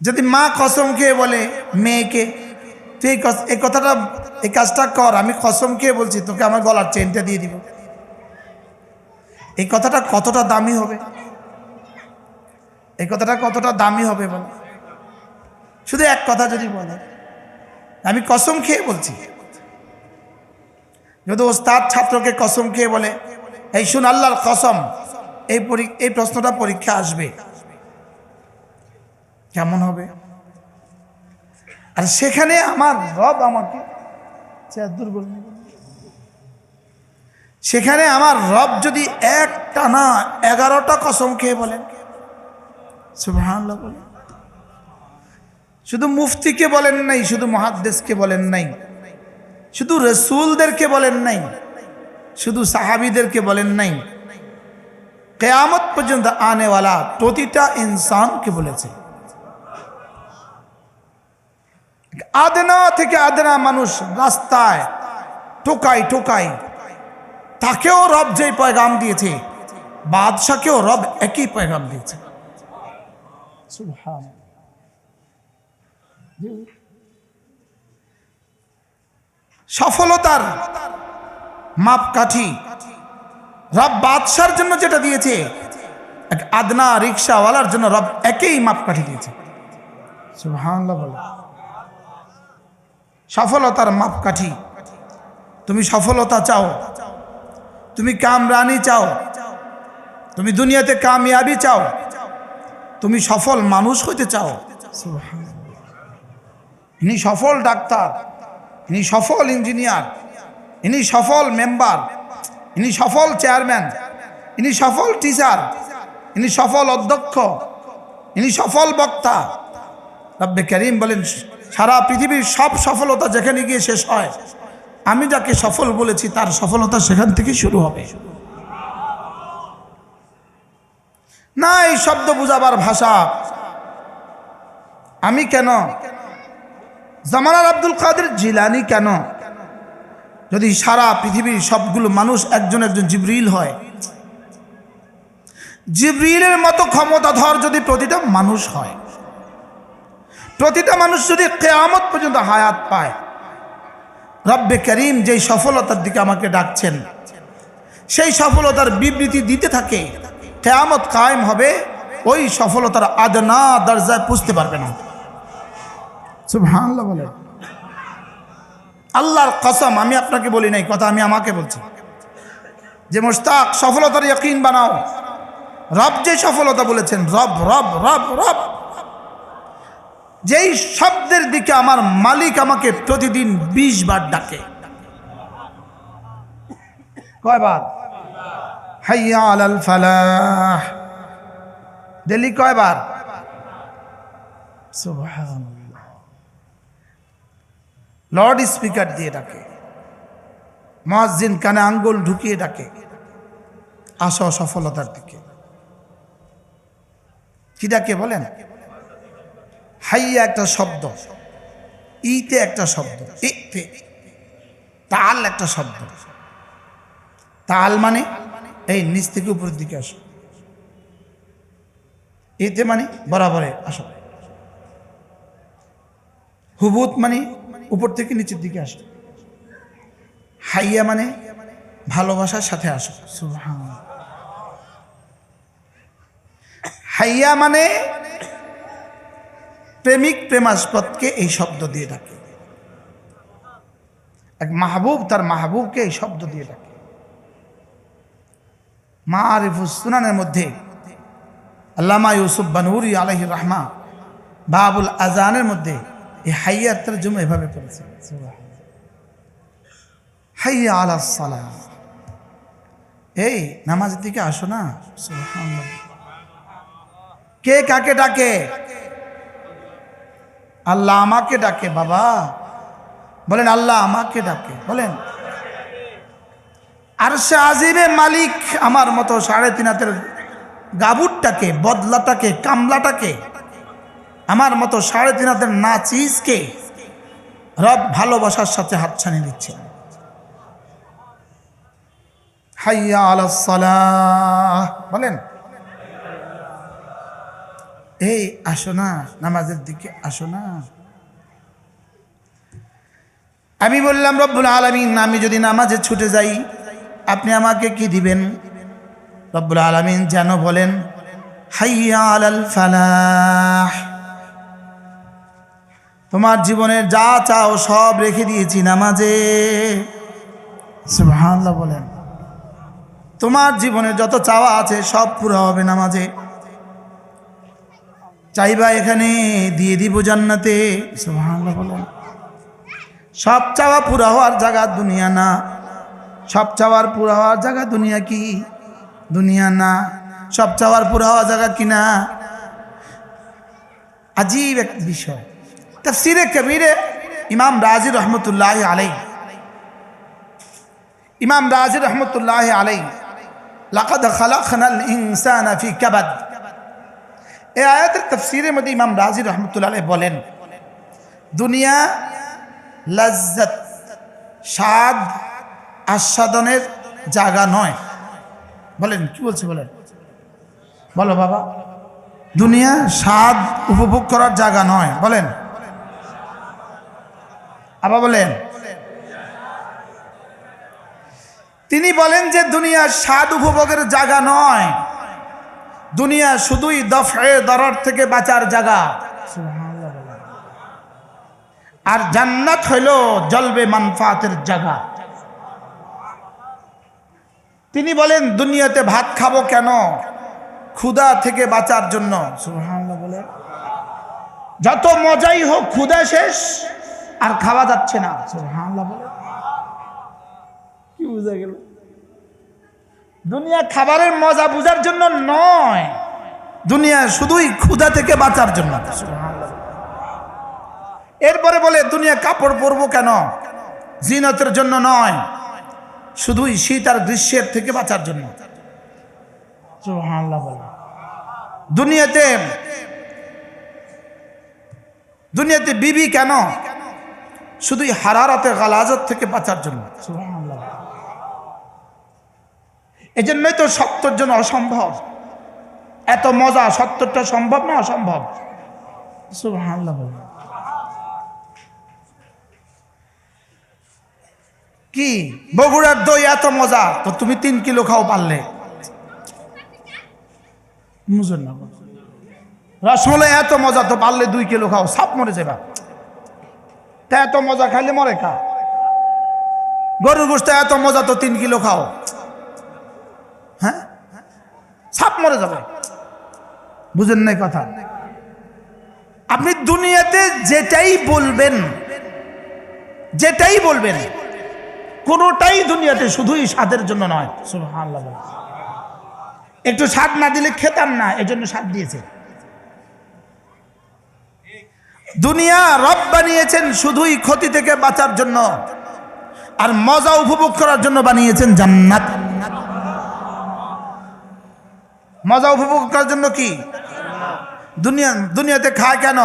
যদি মা কসম খেয়ে বলে, মেয়েকে, তুই এই কথাটা, এই কাজটা কর, আমি কসম খেয়ে বলছি, তোকে আমার গলার চেনটা দিয়ে দিব। এই কথাটা কতটা দামি হবে? এই কথাটা কতটা দামি হবে বলে? শুধু এক কথা যদি বলে, আমি কসম খেয়ে বলছি। যদি ওস্তাদ ছাত্রকে কসম খেয়ে বলে, এই শুন আল্লাহর কসম, এই এই প্রশ্নটা পরীক্ষা আসবে। কেমন হবে? আর সেখানে আমার রব আমাকে দুর্বল সেখানে আমার রব যদি এক টানা এগারোটা কসম খেয়ে বলেন। বলেন। শুধু মুফতিকে বলেন নাই, শুধু মহাদ্দেশকে বলেন নাই, শুধু রসুলদেরকে বলেন নাই, শুধু সাহাবিদেরকে বলেন নাই, কেয়ামত পর্যন্ত আনেওয়ালা প্রতিটা ইনসানকে বলেছে। আদনা থেকে আদনা মানুষ রাস্তায় টোকাই টোকাই তাকেও রব যেই পয়গাম দিয়েছে, বাদশাকেও রব একই পয়গাম দিয়েছে। সফলতার মাপকাঠি রব বাদশার জন্য যেটা দিয়েছে, এক আদনা রিক্সাওয়ালার জন্য রব একই মাপকাঠি দিয়েছে। বলে। সফলতার মাপকাঠি। তুমি সফলতা চাও। তুমি কামরানি চাও। তুমি দুনিয়াতে কামিয়াবি চাও। তুমি সফল মানুষ হইতে চাও। ইনি সফল ডাক্তার। ইনি সফল ইঞ্জিনিয়ার। ইনি সফল মেম্বার। ইনি সফল চেয়ারম্যান। ইনি সফল টিচার। ইনি সফল অধ্যক্ষ। ইনি সফল বক্তা। রব্বে করিম বলেন সারা পৃথিবীর সব সফলতা যেখানে গিয়ে শেষ হয়, আমি যাকে সফল বলেছি তার সফলতা সেখান থেকে শুরু হবে। না, এই শব্দ বুঝাবার ভাষা। আমি কেন? জামানার আব্দুল কাদের জিলানি কেন? যদি সারা পৃথিবীর সবগুলো মানুষ একজন একজন জিবরিল হয়, জিবরিলের মতো ক্ষমতাধর যদি প্রতিটা মানুষ হয় প্রতিটা মানুষ যদি কেয়ামত পর্যন্ত হায়াত পায় রব্বে করিম যেই সফলতার দিকে আমাকে ডাকছেন সেই সফলতার বিবৃতি দিতে থাকে কেয়ামত কায়েম হবে ওই সফলতার আদনা দরজায় পুষতে পারবে না। বলে আল্লাহর কসম আমি আপনাকে বলি নাই কথা আমি আমাকে বলছি। যে মোস্তাক সফলতার ইয়কিন বানাও। রব যে সফলতা বলেছেন রব রব রব রব। যেই শব্দের দিকে আমার মালিক আমাকে প্রতিদিন বিশ বার ডাকে। কয়বার হাইয়া আলাল ফালাহ। ডেলি কয়বার লর্ড স্পিকার দিয়ে ডাকে। মসজিদ কানে আঙ্গুল ঢুকিয়ে ডাকে। আসো সফলতার দিকে। কি ডাকে বলেন? হাইয়া একটা শব্দ, ইতে একটা শব্দ, ইতে। তাল একটা শব্দ। তাল মানে এই নিচ থেকে উপরের দিকে আসো। এতে মানে বরাবরে আসো। হুবুত মানে উপর থেকে নিচের দিকে আসো। হাইয়া মানে ভালোবাসার সাথে আসো। হাইয়া মানে প্রেমিক প্রেমাস্পদকে এই শব্দ দিয়ে ডাকে। এক মাহবুব তার মাহবুবকে এই শব্দ দিয়ে ডাকে। মা আরিফুসুনানের মধ্যে আল্লামা ইউসুফ বানুরি আলহি রহমা বাবুল আজানের মধ্যে এই হাইয়ার তার জন্য এভাবে পড়েছে। হাইয়া আলা সালাম এই, নামাজের দিকে আসো না। কে কাকে ডাকে? আল্লাহ আমাকে ডাকে, বাবা। বলেন, আল্লাহ আমাকে ডাকে। বলেন আর সে আজিবে মালিক আমার মতো সাড়ে তিন হাতের গাবুরটাকে, বদলাটাকে, কামলাটাকে, আমার মতো সাড়ে তিন হাতের নাচিজকে রব ভালোবাসার সাথে হাত হাতছানি দিচ্ছে হাইয়া আলাহ বলেন এই, আসো না, নামাজের দিকে আসো না। আমি বললাম, রব্বুল আলমিন, আমি যদি নামাজে ছুটে যাই, আপনি আমাকে কি দিবেন? রব্বুল আলমিন যেন বলেন তোমার জীবনের যা চাও সব রেখে দিয়েছি নামাজে। বলেন। তোমার জীবনের যত চাওয়া আছে সব পুরো হবে নামাজে। চাইবা এখানে দিয়ে দিব জান্নাতে। সব চাওয়া পুরা হওয়ার জায়গা দুনিয়া না। সব চাওয়ার পুরা হওয়ার জায়গা দুনিয়া কি? দুনিয়া না। সব চাওয়ার পুরা হওয়ার জায়গা কি না? আজীব এক বিষয়। তফসিরে কবিরে ইমাম রাজি রহমতুল্লাহ আলাই ইমাম রাজি রহমতুল্লাহ আলাই লাকাদ খালাকনাল ইনসানা ফি কাবাদ। এই আয়াতের তফসিরের মধ্যে ইমাম রাজি রহমতুল্লাহ বলেন, দুনিয়া লজ্জত, স্বাদ আস্বাদনের জায়গা নয়। বলেন, কি বলছে বলেন? বলো বাবা। দুনিয়া স্বাদ উপভোগ করার জায়গা নয়, বলেন। আবার বলেন। তিনি বলেন যে দুনিয়া স্বাদ উপভোগের জায়গা নয়। দুনিয়া শুধুই দফে দরর থেকে বাঁচার জায়গা। আর জান্নাত হইল জলবে মানফাতের জায়গা। তিনি বলেন, দুনিয়াতে ভাত খাব কেন? ক্ষুধা থেকে বাঁচার জন্য। বলে যত মজাই হোক ক্ষুদা শেষ, আর খাওয়া যাচ্ছে না। বলে কি বুঝা গেল? দুনিয়া খাবারের মজা বুঝার জন্য নয়। দুনিয়া শুধুই ক্ষুধা থেকে বাঁচার জন্য। এরপরে বলে দুনিয়া কাপড় পরবো কেন? জিনতের জন্য নয়। শুধুই শীত আর গ্রীষ্মের থেকে বাঁচার জন্য। দুনিয়াতে দুনিয়াতে বিবি কেন? শুধুই হারারতে গালাজত থেকে বাঁচার জন্য। সুবহানাল্লাহ এই জন্যই তো সত্যর জন্য অসম্ভব। এত মজা সত্যটা সম্ভব না অসম্ভব? কি? বগুড়ার দই এত মজা, তো তুমি তিন কিলো খাও পারলে। রসমলাই এত মজা, তো পারলে দুই কিলো খাও, সাপ মরে যাবা। তা এত মজা খাইলে মরে খা গরুর গোষ্ঠ এত মজা, তো তিন কিলো খাও। হ্যাঁ? সাপ মরে যাবে। বুঝেন নাই কথা? আপনি দুনিয়াতে যেটাই বলবেন যেটাই বলবেন, কোনোটাই দুনিয়াতে শুধুই স্বাদের জন্য নয়। একটু স্বাদ না দিলে খেতাম না, এজন্য স্বাদ দিয়েছে। দুনিয়া রব বানিয়েছেন শুধুই ক্ষতি থেকে বাঁচার জন্য, আর মজা উপভোগ করার জন্য বানিয়েছেন জান্নাত। মজা উপভোগ করার জন্য কি? দুনিয়া, দুনিয়াতে খায় কেন?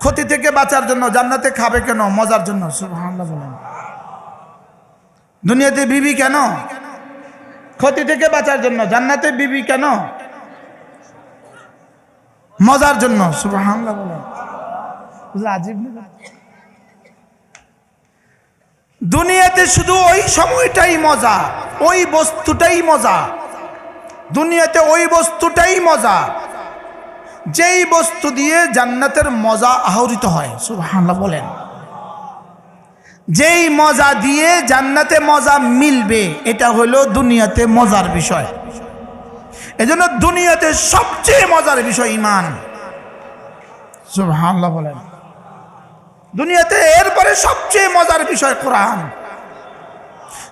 ক্ষতি থেকে বাঁচার জন্য, জান্নাতে খাবে কেন? মজার জন্য দুনিয়াতে বিবি কেন? ক্ষতি থেকে বাঁচার জন্য, জান্নাতে বিবি কেন? মজার জন্য? দুনিয়াতে শুধু ওই সময়টাই মজা, ওই বস্তুটাই মজা। দুনিয়াতে ওই বস্তুটাই মজা। যেই বস্তু দিয়ে জান্নাতের মজা আহরিত হয়, সুবহানাল্লাহ বলেন। যেই মজা দিয়ে জান্নাতে মজা মিলবে, এটা হলো দুনিয়াতে মজার বিষয়। এজন্য দুনিয়াতে সবচেয়ে মজার বিষয় ইমান সুবহানাল্লাহ বলেন। দুনিয়াতে এরপরে সবচেয়ে মজার বিষয় কোরআন।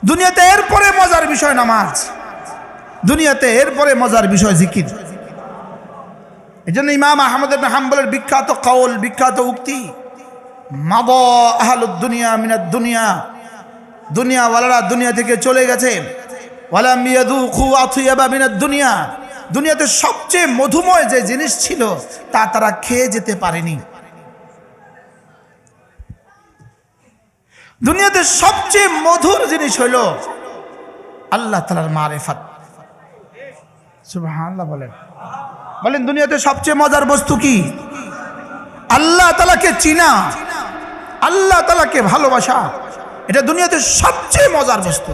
দুনিয়াতে এরপরে মজার বিষয় নামাজ। দুনিয়াতে এরপরে মজার বিষয় জিকির। এই জন্য ইমাম আহমদ হাম্বলের বিখ্যাত কৌল বিখ্যাত উক্তি মাব আহলুদ দুনিয়া মিনাদ দুনিয়া দুনিয়াওয়ালারা দুনিয়া থেকে চলে গেছে। দুনিয়া দুনিয়াতে সবচেয়ে মধুময় যে জিনিস ছিল, তা তারা খেয়ে যেতে পারেনি। দুনিয়াতে সবচেয়ে মধুর জিনিস হইল, আল্লাহ তালার মারেফাত। সুবহানাল্লাহ বলেন। বলেন দুনিয়াতে সবচেয়ে মজার বস্তু কি? আল্লাহ তালাকে চিনা। আল্লাহ তালাকে ভালোবাসা। এটা দুনিয়াতে সবচেয়ে মজার বস্তু।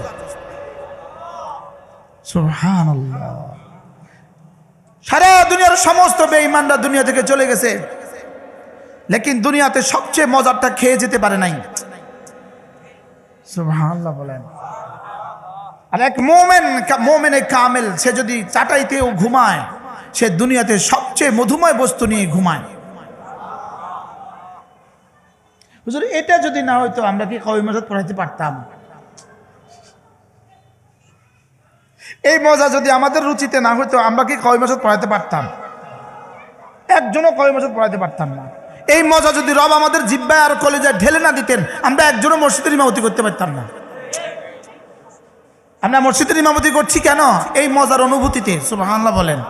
সারা দুনিয়ার সমস্ত বেঈমানরা দুনিয়া থেকে চলে গেছে। লেকিন দুনিয়াতে সবচেয়ে মজারটা খেয়ে যেতে পারে নাই। সুবহানাল্লাহ বলেন। আর এক মোমেন মোমেনে কামেল, সে যদি চাটাইতেও ঘুমায়, সে দুনিয়াতে সবচেয়ে মধুময় বস্তু নিয়ে ঘুমায়। হুজুর, এটা যদি না হইতো, আমরা কি কবি মজাদ পড়াইতে পারতাম? এই মজা যদি আমাদের রুচিতে না হইতো, আমরা কি কবি মজাদ পড়াইতে পারতাম? একজনও কবি মজাদ পড়াইতে পারতাম না। এই মজা যদি রব আমাদের জিব্বায় আর কলেজায় ঢেলে না দিতেন, আমরা একজনও মসজিদের ইমামতি করতে পারতাম না। আমরা মসজিদের ইমামতি করছি কেন? এই মজার অনুভূতিতে সুবাহ বলেন।